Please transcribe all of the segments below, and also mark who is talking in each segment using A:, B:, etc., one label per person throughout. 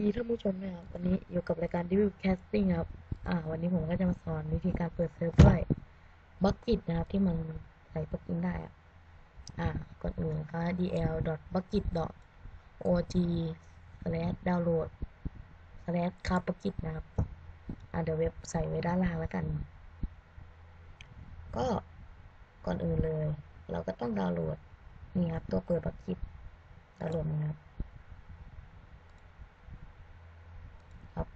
A: ดีท่านผู้ชมนะครับวันนี้อยู่กับรายการ Devil Casting ครับ อ่า วันนี้ผมก็จะมาสอนวิธีการเปิดเซิร์ฟด้วยบักกิตนะครับ ที่มันใส่ปลั๊กอินได้อะอ่าก่อนอื่นนะคะ dl bucket org slash download slash คาบักกิตนะครับ อ่าเดี๋ยวเว็บใส่ไว้ด้านล่างแล้วกัน ก็ก่อนอื่นเลย เราก็ต้องดาวน์โหลดนี่ครับตัวเปิดบักกิตดาวน์โหลดนะครับ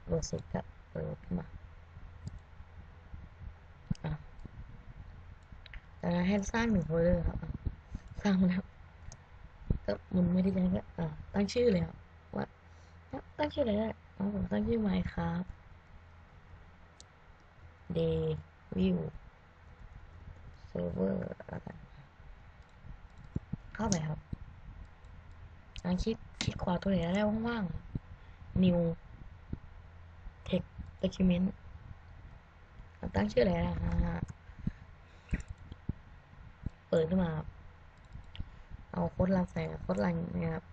A: ครับโหลดเสร็จก็เปิดขึ้นมาอ่าให้สร้างหนึ่งโฟลเดอร์ครับอะสร้างแล้วก็มันไม่ได้ใช้ก็อะตั้งชื่อเลยครับว่าตั้งชื่ออะไรได้ผมตั้งชื่อใหม่ครับ day view server แล้วกันเข้าไปครับลองคลิกคลิกขวาตัวไหนได้ว่างๆ new document ตั้งชื่ออะไรนะฮะเปิดขึ้นมาครับเอาโค้ดลันใส่โค้ดลันนะครับ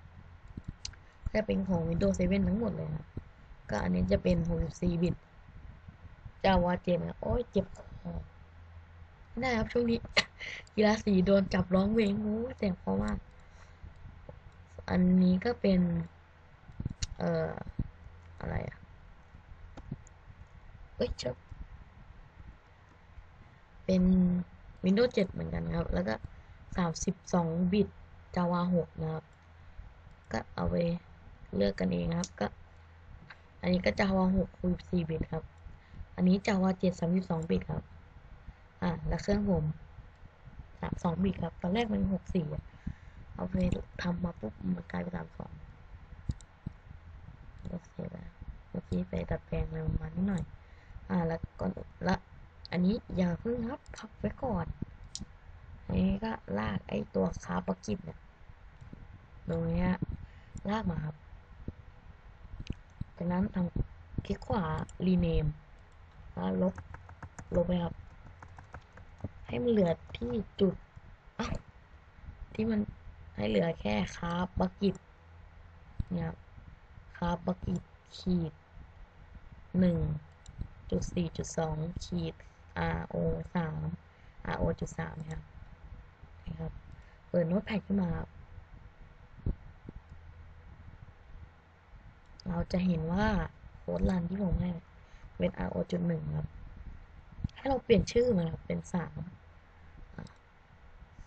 A: จะเป็นของ Windows 7 ทั้งหมดเลยครับ ก็อันนี้จะเป็น 64 บิตจาวาเจมโอ้ยเจ็บคอไม่ได้ครับ ช่วงนี้ กีฬาสีโดนจับร้องเพลงโอ้ยแต่เพราะมาก อันนี้ก็เป็น เอ่อ อะไรอะ เอ้ยเชบเป็น Windows 7 เหมือนกันครับ แล้วก็ 32 บิต Java 6 นะครับ ก็เอาไปเลือกกันเองนะครับ ก็ อันนี้ก็ Java 6 64บิตครับ อันนี้ Java 7 32 บิตครับ อ่า แล้วเครื่องผม32บิตครับ ตอนแรกมัน 64อะเอาไปทำมาปุ๊บ มันกลายเป็น32โอเคแล้วเมื่อกี้ไปดัดแปลงอะไรประมาณนิดหน่อย อ่าแล้วก่อนละอันนี้อย่าเพิ่งครับพักไว้ก่อนอันนี้ก็ลากไอ้ตัวคาปกิบเนี่ยตรงนี้ลากมาครับจากนั้นทำคลิกขวา rename แล้วลบลบไปครับ ให้มันเหลือที่จุดอ้าที่มันให้เหลือแค่คาบกิบเนี่ยคาบกิบขีดหนึ่ง จุดสี่จุดสองขีด RO สาม RO จุดสามครับนะครับ เปิดโน้ตแพดขึ้นมาครับเราจะเห็นว่าโค้ดลันที่ผมให้เป็น RO จุดหนึ่งครับ ให้เราเปลี่ยนชื่อมาครับเป็นสาม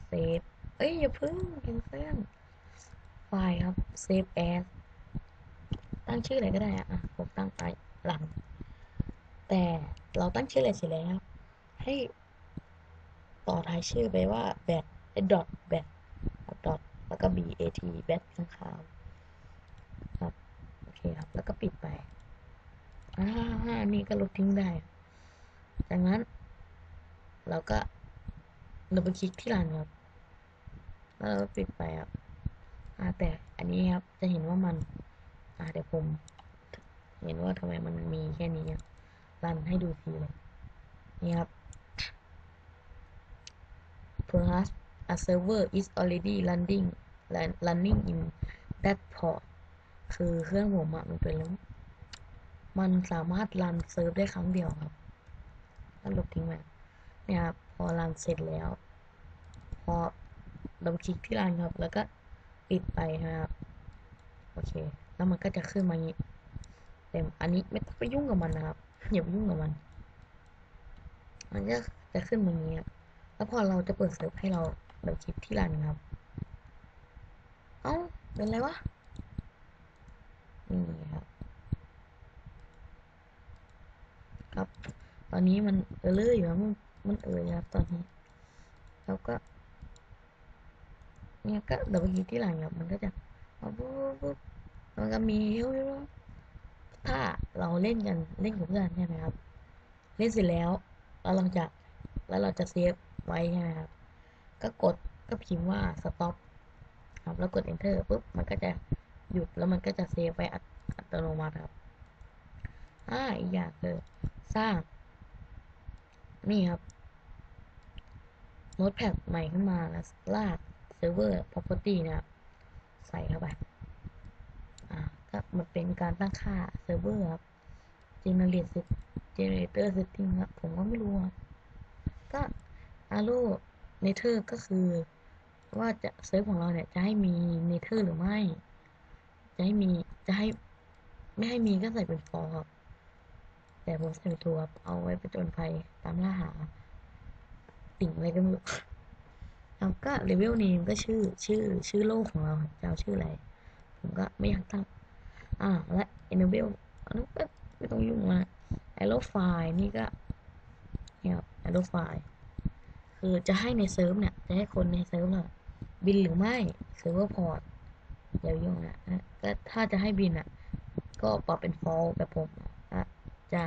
A: เซฟ เอ้ย อย่าพิ่งแคนเซิลไฟล์ครับ save as ตั้งชื่ออะไรก็ได้อะผมตั้งไปหลัง แต่เราตั้งชื่ออะไรเสร็จแล้ว ให้ต่อท้ายชื่อไปว่า bat ไอ้ dot bat dot แล้วก็ bat bat ข้างขาวครับโอเคครับ แล้วก็ปิดไปอ่านี่ก็ลบทิ้งได้ จากนั้น เราก็ดับเบิลคลิกที่รันครับแล้วเราปิดไปครับอ่าแต่อันนี้ครับจะเห็นว่ามัน อ่าเดี๋ยวผม เห็นว่าทำไมมันมีแค่นี้ครับ รันให้ดูทีเลย นี่ครับ perhaps a server is already running running in that port คือเครื่องผมอะมันเป็นแล้วมันสามารถรันเซิร์ฟได้ครั้งเดียวครับแล้วลบทิ้งไปเนี่ยครับ พอรันเสร็จแล้ว พอดับคลิกที่รันครับ แล้วก็ปิดไปครับ โอเค แล้วมันก็จะขึ้นมาอย่างนี้เต็มอันนี้ไม่ต้องไปยุ่งกับมันนะครับ อย่าไปยุ่งกับมัน มันจะจะขึ้นมาอย่างนี้ครับแล้วพอเราจะเปิดเซิร์ฟให้เราดับคลิกที่รันครับ เอ้า เป็นไรวะ นี่ครับ ครับ ตอนนี้มันเออเลอร์อยู่ครับมันมันเออครับ ตอนนี้ แล้วก็ เนี่ยก็ดับเบิลคลิกที่หลังครับ มันก็จะปุ๊บปุ๊บมันก็มี ถ้าเราเล่นกันเล่นกับเพื่อนใช่ไหมครับ เล่นเสร็จแล้วแล้วเราจะแล้วเราจะเซฟไว้ใช่ไหมครับ ก็กดก็พิมพ์ว่า stop ครับ แล้วกด enter ปุ๊บ มันก็จะหยุดแล้วมันก็จะเซฟไว้อัตโนมัติครับอ่าอีกอย่างคือสร้าง นี่ครับโน้ตแพดใหม่ขึ้นมาแล้วลาก server property นะครับ ใส่เข้าไป ก็มันเป็นการตั้งค่าเซิร์ฟเวอร์ครับ generate generator setting ครับ ผมก็ไม่รู้ครับ ก็ Arrow Nether ก็คือ ว่าจะเซิร์ฟของเราเนี่ย จะให้มี Nether หรือไม่ จะให้มี จะให้ ไม่ให้มีก็ใส่เป็นฟอร์ครับ แต่ผมใส่เป็นทัวร์เอาไว้ประจนภัยตามล่าหาติ่งอะไรก็ไม่รู้แล้วก็เลเวลเนมก็ชื่อชื่อชื่อโลกของเราจะเอาชื่ออะไร ผมก็ไม่อยากตั้ง อ่าและ enable อันนี้ก็ไม่ต้องยุ่งมาก arrow file นี่ก็เนี่ยครับ arrow file คือจะให้ในเซิร์ฟเนี่ย จะให้คนในเซิร์ฟเนี่ยบินหรือไม่เซิร์ฟเวอร์พอร์ตอย่ายุ่งนะก็ถ้าจะให้บินอะ ก็ปรับเป็น false แบบผมอะจะ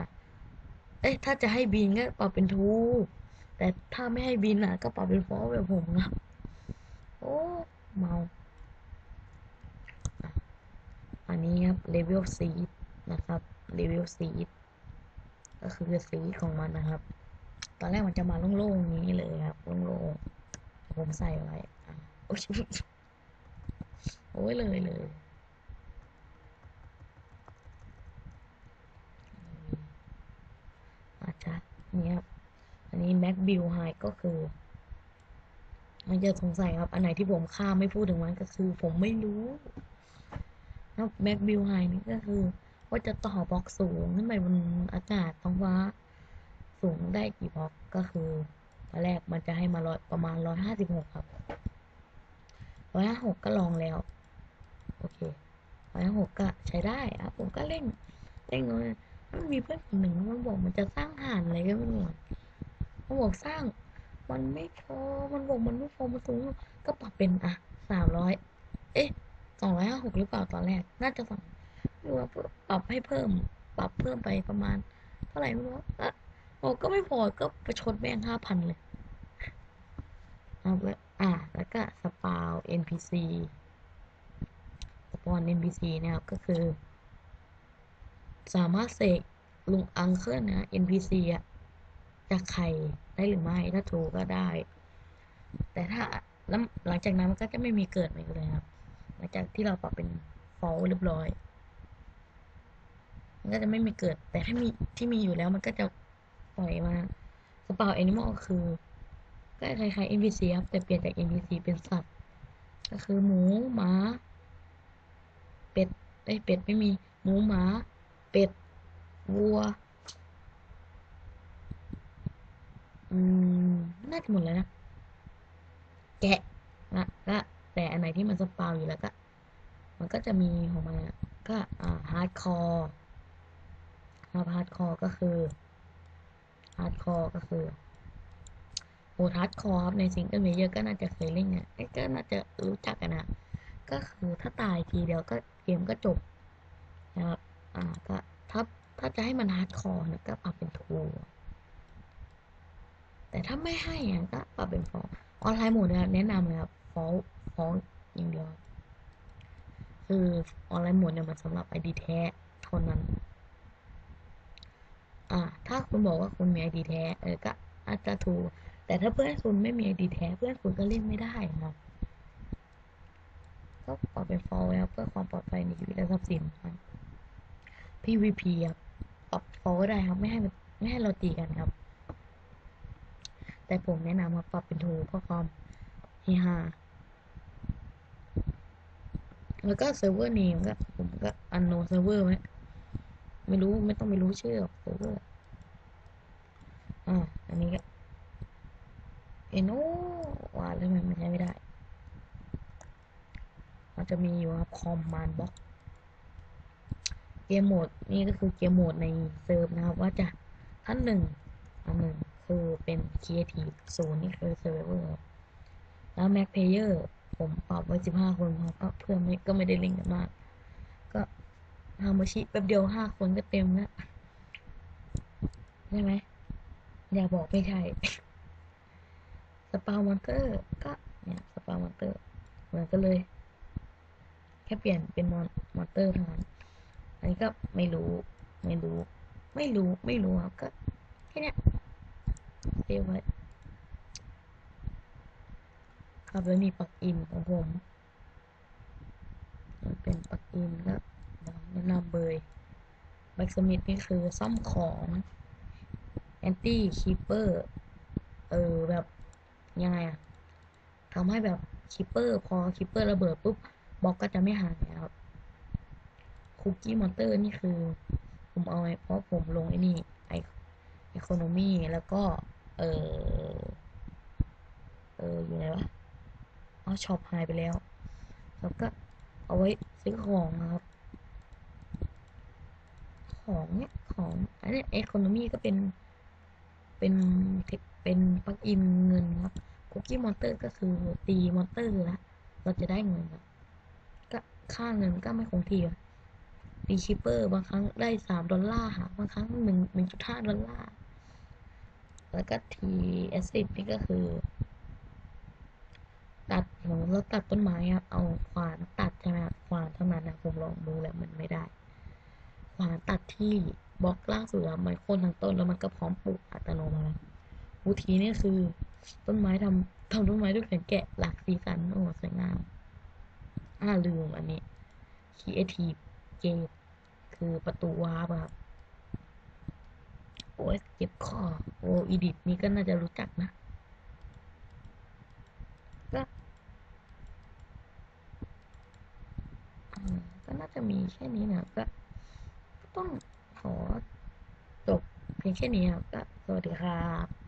A: เอ้ยถ้าจะให้บินก็ปรับเป็น true แต่ถ้าไม่ให้บินอะ ก็ปรับเป็น false แบบผมนะโอ้เมา อันนี้ครับ level seed นะครับ level seed ก็คือสีของมันนะครับ ตอนแรกมันจะมาโล่งๆอย่างนี้เลยครับโล่งๆผมใส่ไว้โอ้ยโอ้ยเลยเลยอาจจะเนี่ครับอันนี้ Mac Build High ก็คือ มันจะสงสัยครับ อันไหนที่ผมข้ามไม่พูดถึงมันก็คือผมไม่รู้ แล้ว Mac Build High นี่ก็คือ ว่าจะต่อบล็อกสูงขึ้นไปบนอากาศท้องฟ้า สูงได้กี่บล็อกก็คือตอนแรกมันจะให้มาร้อยประมาณร้อยห้าสิบหกครับร้อยห้าหกก็ลองแล้ว โอเคร้อยห้าหกก็ใช้ได้อะผมก็เล่นเล่นเลยมันมีเพื่อนคนหนึ่งมันบอกมันจะสร้างห่านอะไรก็ไม่รู้มันบอกสร้าง มันไม่พอมันบอกมันไม่พอมันสูงก็ปรับเป็นอะสามร้อยเอ๊ะ สองร้อยห้าหกหรือเปล่าตอนแรก น่าจะสองหรือว่าปรับให้เพิ่ม ปรับเพิ่มไปประมาณ เท่าไหร่ไม่รู้อะโอ้ก็ไม่พอก็ไปชดแม่งห้าพันเลยเอาแล้วอะแล้วก็สปาว NPC สปอน NPC เนี่ยครับก็คือ สามารถเสกลุงอังเคิลนะ NPC อะจากไขได้หรือไม่ถ้าถูกก็ได้ แต่ถ้าแล้วหลังจากนั้นมันก็จะไม่มีเกิดมาอีกเลยครับ หลังจากที่เราปรับเป็น false เรียบร้อย มันก็จะไม่มีเกิด แต่ถ้ามีที่มีอยู่แล้วมันก็จะปล่อยมาสปาวแอนิมอลคือก็คล้ายๆ NPC ครับ แต่เปลี่ยนจาก NPC เป็นสัตว์ ก็คือหมู หมา เป็ดไอ้ยเป็ดไม่มี หมู หมา เป็ด วัว อืม น่าจะหมดแล้วนะ แกะ นะก็ แต่อันไหนที่มันสปาวอยู่แล้วก็ มันก็จะมีของมันก็ฮาร์ดคอร์ครับฮาร์ดคอร์ก็คือฮาร์ดคอร์ก็คือโหฮาร์ดคอร์ครับในซิงเกิลเมเยอร์ก็น่าจะเคยเล่นเนี่ยก็น่าจะรู้จักกันนะก็คือถ้าตายทีเดียวก็เกมก็จบนะครับอ่าก็ถ้าถ้าจะให้มันฮาร์ดคอร์เนี่ยก็ปรับเป็นทูแต่ถ้าไม่ให้อะก็ปรับเป็นฟอออนไลน์โหมดนี่ยแนะนำเลยครับฟอล ฟอลอย่างเดียวคือออนไลน์โหมดเนี่ยมันสำหรับไอดีแท้เท่านั้น อ่า ถ้าคุณบอกว่าคุณมีไอดีแท้ เออ ก็อาจจะถูก แต่ถ้าเพื่อนคุณไม่มีไอดีแท้ เพื่อนคุณก็เล่นไม่ได้ครับก็ปรับเป็นฟอลแล้วเพื่อความปลอดภัยในชีวิตและทรัพย์สินครับ PVP ครับปรับฟอลก็ได้ครับ ไม่ให้ไม่ให้เราตีกันครับ แต่ผมแนะนำครับปรับเป็นทูเพื่อความเฮฮา แล้วก็เซิร์ฟเวอร์เนมก็ผมก็อันโนเซิร์ฟเวอร์ไหมไม่รู้ไม่ต้องไปรู้ชื่อหรอกเซิร์ฟเวอร์อ่าอันนี้ก็เอโนว่าแล้วมันใช้ไม่ได้ มันจะมีอยู่ครับคอมมานด์บ็อกเกมโหมดนี่ก็คือเกมโหมดในเซิร์ฟนะครับ ว่าจะท่านหนึ่งอันหนึ่งคือเป็น Creative ศูนย์นี่คือเซิร์ฟเวอร์แล้ว Mac Player ผมปรับไว้สิบห้าคนครับก็เพื่อนไม่ก็ไม่ได้เล่นกันมาก ก็ฮาโมชิแป๊บเดียวห้าคนก็เต็มแล้วใช่ไหมอย่าบอกไม่ใช่สปามอนเตอร์ก็เนี่ยสปามอนเตอร์เหมือนกันเลย แค่เปลี่ยนเป็นมอนมอนเตอร์เท่านั้นอันนี้ก็ไม่รู้ไม่รู้ ไม่รู้ไม่รู้ครับก็แค่เนี้ยเซฟไว้ ครับแล้วมีปักอินของผมมันเป็นปักอินก็เดี๋ยวแนะนำเบยแบ็กสมิธนี่คือซ่อมของแอนตี้คีเปอร์เออแบบยังไงอะทำให้แบบคีเปอร์พอคีเปอร์ระเบิดปุ๊บบล็อกก็จะไม่หายครับคุกกี้มอนเตอร์นี่คือ ผมเอาไว้เพราะผมลงไอ้นี่ไออีโคโนมีแล้วก็ เออเอออยู่ไหนวะ เอาช็อปหายไปแล้วแล้วก็เอาไว้ซื้อของนะครับ ของเนี่ยของอันนี้เอ o n o m y ก็เป็น เป็นเทคเป็นปักอินเงินครับคุกกี้มอนเตอร์ก็คือตีมอนเตอร์แล้วเราจะได้เงินครับก็ค่าเงินก็ไม่คงที่อะตีชิปเปอร์บางครั้งได้สามดอลลาร์บางครั้งหนึ่งหนึ่งจุดห้าดอลลาร์แล้วก็ทีแอซิดนี่ก็คือ ตัดต้นไม้ครับเอาขวานตัดใช่ไหมครับขวานเท่านั้นนะผมลองดูแล้วมันไม่ได้ ขวานตัดที่บล็อกล่างสุดอะมันโค่นทั้งต้นแล้วมันก็พร้อมปลูกอัตโนมัติวิธีนี่คือ ต้นไม้ทำทำต้นไม้ด้วยแขนแกะหลากสีสันโอ้สวยงามอ่าลืมอันนี้ Creative Gate คือประตูวาร์ปครับโอ้ยเจ็บคอโอ้อีดิทนี่ก็น่าจะรู้จักนะ ก็อืม ก็น่าจะมีแค่นี้นะครับก็ต้องขอจบเพียงแค่นี้ครับก็สวัสดีครับ